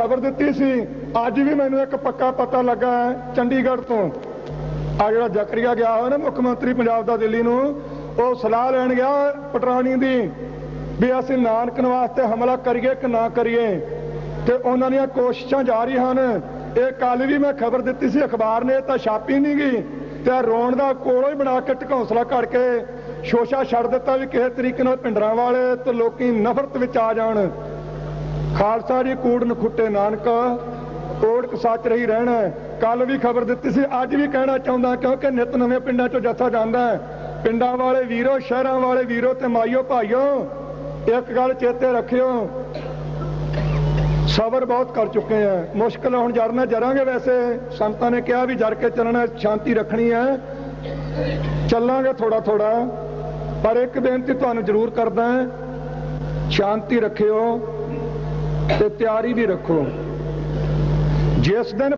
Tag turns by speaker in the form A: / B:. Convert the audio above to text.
A: ਖਬਰ ਦਿੱਤੀ ਸੀ। ਅੱਜ ਵੀ ਮੈਨੂੰ ਇੱਕ ਪੱਕਾ ਪਤਾ ਲੱਗਾ ਹੈ, ਚੰਡੀਗੜ੍ਹ ਤੋਂ। ਆ ਜਿਹੜਾ ਜ਼ਕਰੀਆ ਗਿਆ ਹੋਇਆ ਨਾ ਮੁੱਖ ਮੰਤਰੀ ਪੰਜਾਬ ਦਾ ਦਿੱਲੀ ਨੂੰ, ਉਹ ਸਲਾਹ ਲੈਣ ਗਿਆ ਪਟਰਾਣੀ ਦੀ ਵੀ ਅਸੀਂ ਨਾਨਕਨ ਵਾਸਤੇ ਹਮਲਾ ਕਰੀਏ ਕਿ ਨਾ ਕਰੀਏ। ਤੇ ਉਹਨਾਂ ਦੀਆਂ ਕੋਸ਼ਿਸ਼ਾਂ ਜਾਰੀ ਹਨ। ਇਹ ਕੱਲ ਵੀ ਮੈਂ ਖਬਰ ਦਿੱਤੀ ਸੀ, ਅਖਬਾਰ ਨੇ ਤਾਂ ਛਾਪੀ ਨਹੀਂ ਗਈ। ਤੇ ਰੋਣ ਦਾ ਕੋਲੋਂ ਹੀ ਬਣਾ ਕੇ ਢਕੌਂਸਲਾ ਕਰਕੇ ਸ਼ੋਸ਼ਾ ਛੱਡ ਦਿੱਤਾ ਵੀ ਕਿਸੇ ਤਰੀਕੇ ਨਾਲ ਪਿੰਡਰਾਂ ਵਾਲੇ ਤੇ ਲੋਕੀ ਨਫ਼ਰਤ ਵਿੱਚ ਆ ਜਾਣ। ਖਾਲਸਾ ਜੀ, ਕੂੜ ਨਖੁੱਟੇ ਨਾਨਕ ਕੋੜਕ ਸੱਚ ਰਹੀ ਰਹਿਣਾ। ਕੱਲ ਵੀ ਖਬਰ ਦਿੱਤੀ ਸੀ, ਅੱਜ ਵੀ ਕਹਿਣਾ ਚਾਹੁੰਦਾ, ਕਿਉਂਕਿ ਨਿਤ ਨਵੇਂ ਪਿੰਡਾਂ ਚੋਂ ਜੱਥਾ ਜਾਂਦਾ ਹੈ। ਪਿੰਡਾਂ ਵਾਲੇ ਵੀਰੋ, ਸ਼ਹਿਰਾਂ ਵਾਲੇ ਵੀਰੋ ਤੇ ਮਾਈਓ ਭਾਈਓ, ਇੱਕ ਗੱਲ ਚੇਤੇ ਰੱਖਿਓ। ਸਬਰ ਬਹੁਤ ਕਰ ਚੁੱਕੇ ਆ। ਮੁਸ਼ਕਲ ਹੁਣ ਜਰਨਾ ਜਰਾਂਗੇ ਵੈਸੇ। ਸੰਤਾਂ ਨੇ ਕਿਹਾ ਵੀ ਜਰ ਕੇ ਚੱਲਣਾ, ਸ਼ਾਂਤੀ ਰੱਖਣੀ ਹੈ। ਚੱਲਾਂਗੇ ਥੋੜਾ ਥੋੜਾ ਪਰ ਇੱਕ ਬੇਨਤੀ ਤੁਹਾਨੂੰ ਜ਼ਰੂਰ ਕਰਦਾ, ਸ਼ਾਂਤੀ ਰੱਖਿਓ। ਤੇ ਤਿਆਰੀ ਵੀ ਰੱਖੋ। ਜਿਸ ਦਿਨ